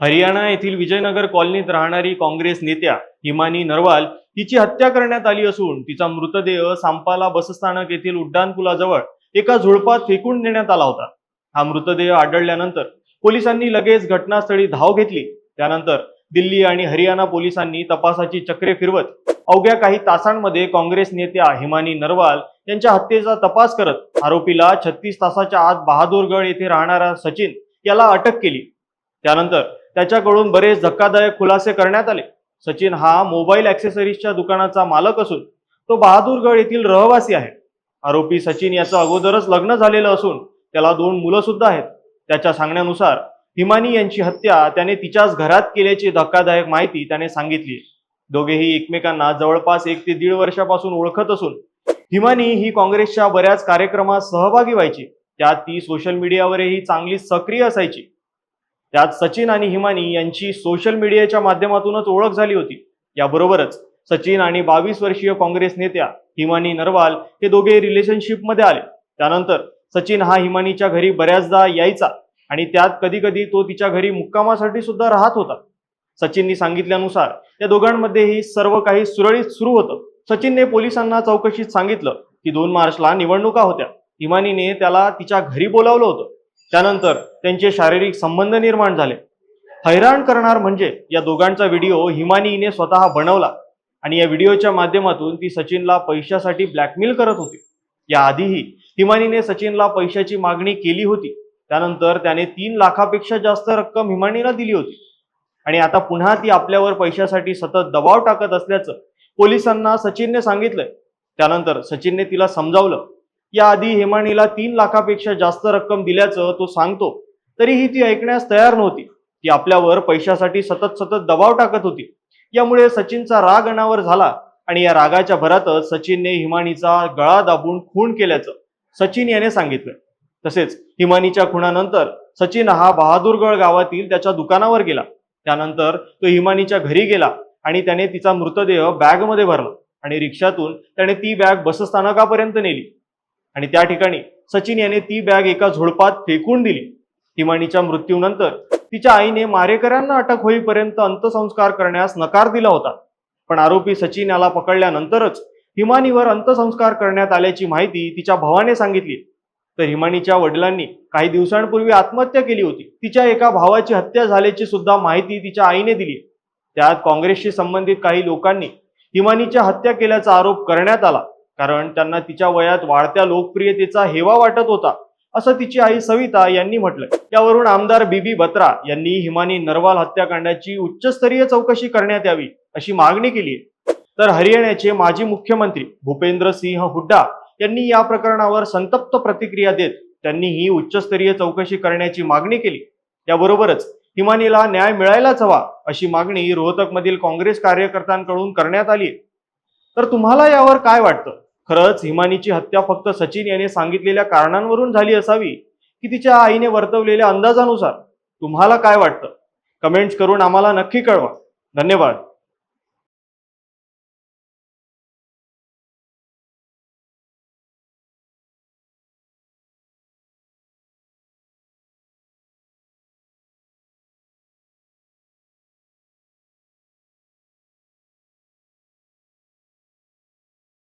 हरियाणा येथील विजयनगर कॉलनीत राहणारी काँग्रेस नेत्या हिमानी नरवाल हिची हत्या करण्यात आली असून तिचा मृतदेह सांपाला बसस्थानक येथील उड्डाणपुलाजवळ एका झुडपात फेकून देण्यात आला होता. हा मृतदेह आढळल्यानंतर पोलिसांनी लगेच घटनास्थळी धाव घेतली. त्यानंतर दिल्ली आणि हरियाणा पोलिसांनी तपासाची चक्रे फिरवत अवघ्या काही तासांमध्ये काँग्रेस नेत्या हिमानी नरवाल यांच्या हत्येचा तपास करत आरोपीला छत्तीस तासाच्या आत बहादूरगड येथे राहणारा सचिन याला अटक केली. त्यानंतर त्याच्याकडून बरेच धक्कादायक खुलासे करण्यात आले. सचिन हा मोबाईल ॲक्सेसरीजच्या दुकानाचा मालक असून तो बहादूरगड येथील रहिवासी आहे. आरोपी सचिन याचं अगोदरच लग्न झालेलं असून त्याला दोन मुलं सुद्धा आहेत. त्याच्या सांगण्यानुसार हिमानी यांची हत्या त्याने तिच्याच घरात केल्याची धक्कादायक माहिती त्याने सांगितली दोघेही एकमेकांना जवळपास एक ते दीड वर्षापासून ओळखत असून हिमानी ही काँग्रेसच्या बऱ्याच कार्यक्रमात सहभागी व्हायची. त्यात ती सोशल मीडियावरही चांगली सक्रिय असायची. त्यात सचिन आणि हिमानी यांची सोशल मीडियाच्या माध्यमातूनच ओळख झाली होती. याबरोबरच सचिन आणि बावीस वर्षीय काँग्रेस नेत्या हिमानी नरवाल हे दोघे रिलेशनशिपमध्ये आले. त्यानंतर सचिन हा हिमानीच्या घरी बऱ्याचदा यायचा आणि त्यात कधी कधी तो तिच्या घरी मुक्कामासाठी सुद्धा राहत होता. सचिननी सांगितल्यानुसार या दोघांमध्येही सर्व काही सुरळीत सुरू होतं. सचिनने पोलिसांना चौकशीत सांगितलं की दोन मार्चला निवडणुका होत्या. हिमानीने त्याला तिच्या घरी बोलावलं होतं. त्यानंतर त्यांचे शारीरिक संबंध निर्माण झाले. हैराण करणार म्हणजे या दोघांचा व्हिडिओ हिमानीने स्वतः बनवला आणि या व्हिडिओच्या माध्यमातून ती सचिनला पैशासाठी ब्लॅकमेल करत होती. याआधीही हिमानीने सचिनला पैशाची मागणी केली होती. त्यानंतर त्याने तीन लाखापेक्षा जास्त रक्कम हिमानीला दिली होती. आणि आता पुन्हा ती आपल्यावर पैशासाठी सतत दबाव टाकत असल्याचं पोलिसांना सचिनने सांगितलंय. त्यानंतर सचिनने तिला समजावलं. याआधी हिमानीला तीन लाखापेक्षा जास्त रक्कम दिल्याचं तो सांगतो. तरीही ती ऐकण्यास तयार नव्हती. ती आपल्यावर पैशासाठी सतत सतत दबाव टाकत होती. यामुळे सचिनचा राग अनावर झाला आणि या रागाच्या भरातच सचिनने हिमानीचा गळा दाबून खून केल्याचं सचिन याने सांगितलं. तसेच हिमानीच्या खुणानंतर सचिन हा बहादूरगड गावातील त्याच्या दुकानावर गेला. त्यानंतर तो हिमानीच्या घरी गेला आणि त्याने तिचा मृतदेह बॅगमध्ये भरला आणि रिक्षातून त्याने ती बॅग बसस्थानकापर्यंत नेली. आणि त्या ठिकाणी सचिन याने ती बॅग एका झुडपात फेकून दिली. हिमानीच्या मृत्यूनंतर तिच्या आईने मारेकऱ्यांना अटक होईपर्यंत अंत्यसंस्कार करण्यास नकार दिला होता. पण आरोपी सचिन याला पकडल्यानंतरच हिमानीवर अंत्यसंस्कार करण्यात आल्याची माहिती तिच्या भावाने सांगितली. तर हिमानीच्या वडिलांनी काही दिवसांपूर्वी आत्महत्या केली होती. तिच्या एका भावाची हत्या झाल्याची सुद्धा माहिती तिच्या आईने दिली. त्यात काँग्रेसशी संबंधित काही लोकांनी हिमानीच्या हत्या केल्याचा आरोप करण्यात आला. कारण त्यांना तिच्या वयात वाढत्या लोकप्रियतेचा हेवा वाटत होता. असं तिची आई सविता यांनी म्हटलं. यावरून आमदार बीबी बत्रा यांनी हिमानी नरवाल हत्याकांडाची उच्चस्तरीय चौकशी करण्यात यावी अशी मागणी केली तर हरियाणाचे माजी मुख्यमंत्री भूपेंद्र सिंह हुड्डा यांनी या प्रकरणावर संतप्त प्रतिक्रिया देत त्यांनी ही उच्चस्तरीय चौकशी करण्याची मागणी केली. त्याबरोबरच हिमानीला न्याय मिळायलाच हवा अशी मागणी रोहतकमधील काँग्रेस कार्यकर्त्यांकडून करण्यात आली तर तुम्हाला यावर काय वाटतं? खरंच हिमानीची हत्या फक्त सचिन याने सांगितलेल्या कारणांवरून झाली असावी की तिच्या आईने वर्तवलेल्या अंदाजानुसार? तुम्हाला काय वाटतं? कमेंट्स करून आम्हाला नक्की कळवा. धन्यवाद.